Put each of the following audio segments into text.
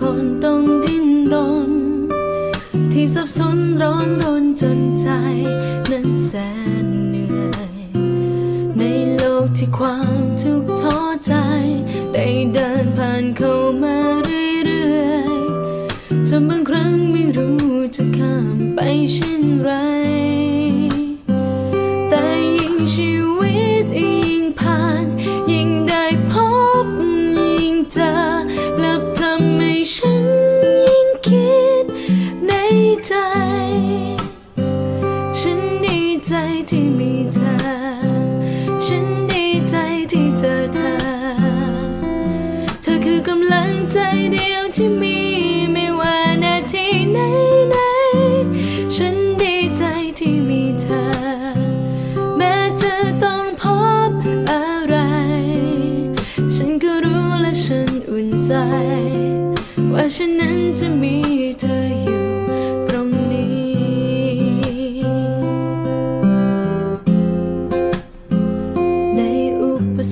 คนต้องดิ้นรน ที่สับสนร้อนรนจนใจนั้นแสนเหนื่อย ในโลกที่ความทุกข์ท้อใจ ได้เดินผ่านเข้ามาเรื่อยๆจนบางครั้งไม่รู้จะข้ามไปเช่นไร ใ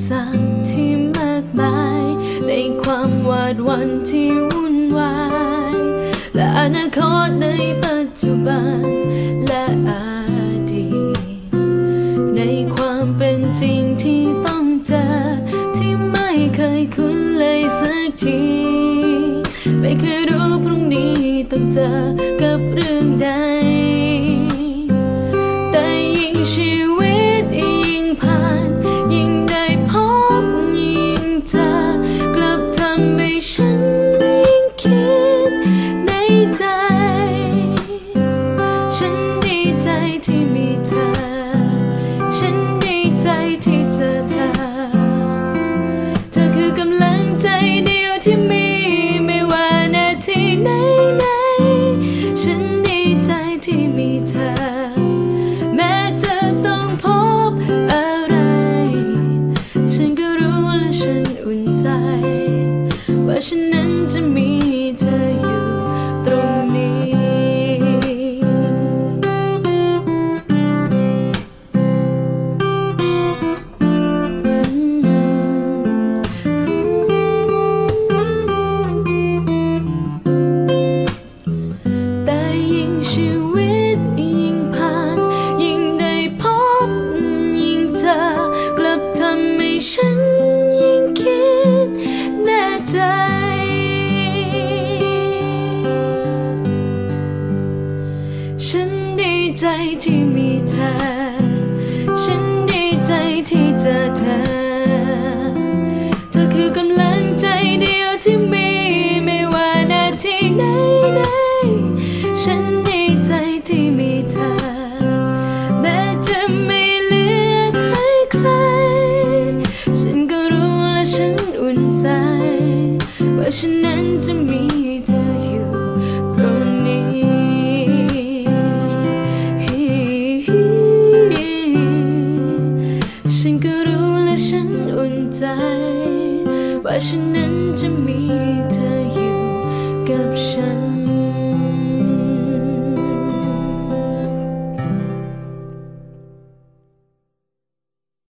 สรรคที่มากมาย ในความหวาดวันที่วุ่นวาย และอนาคตในปัจจุบัน และอดีต ในความเป็นจริงที่ต้องเจอ ที่ไม่เคยคุ้นเลยสักที ไม่เคยรู้พรุ่งนี้ต้องเจอกับเรื่องใด แต่ยิ่งชีว ว่าฉันนั้นจะมีเธออยู่ตรงนี้ แต่ยิ่งชีวิตยิ่งผ่าน ยิ่งได้พบยิ่งเจอกลับทำให้ฉัน ดีใจที่ ฉันอุ่นใจ ว่าฉันนั้นจะมีเธออยู่กับฉัน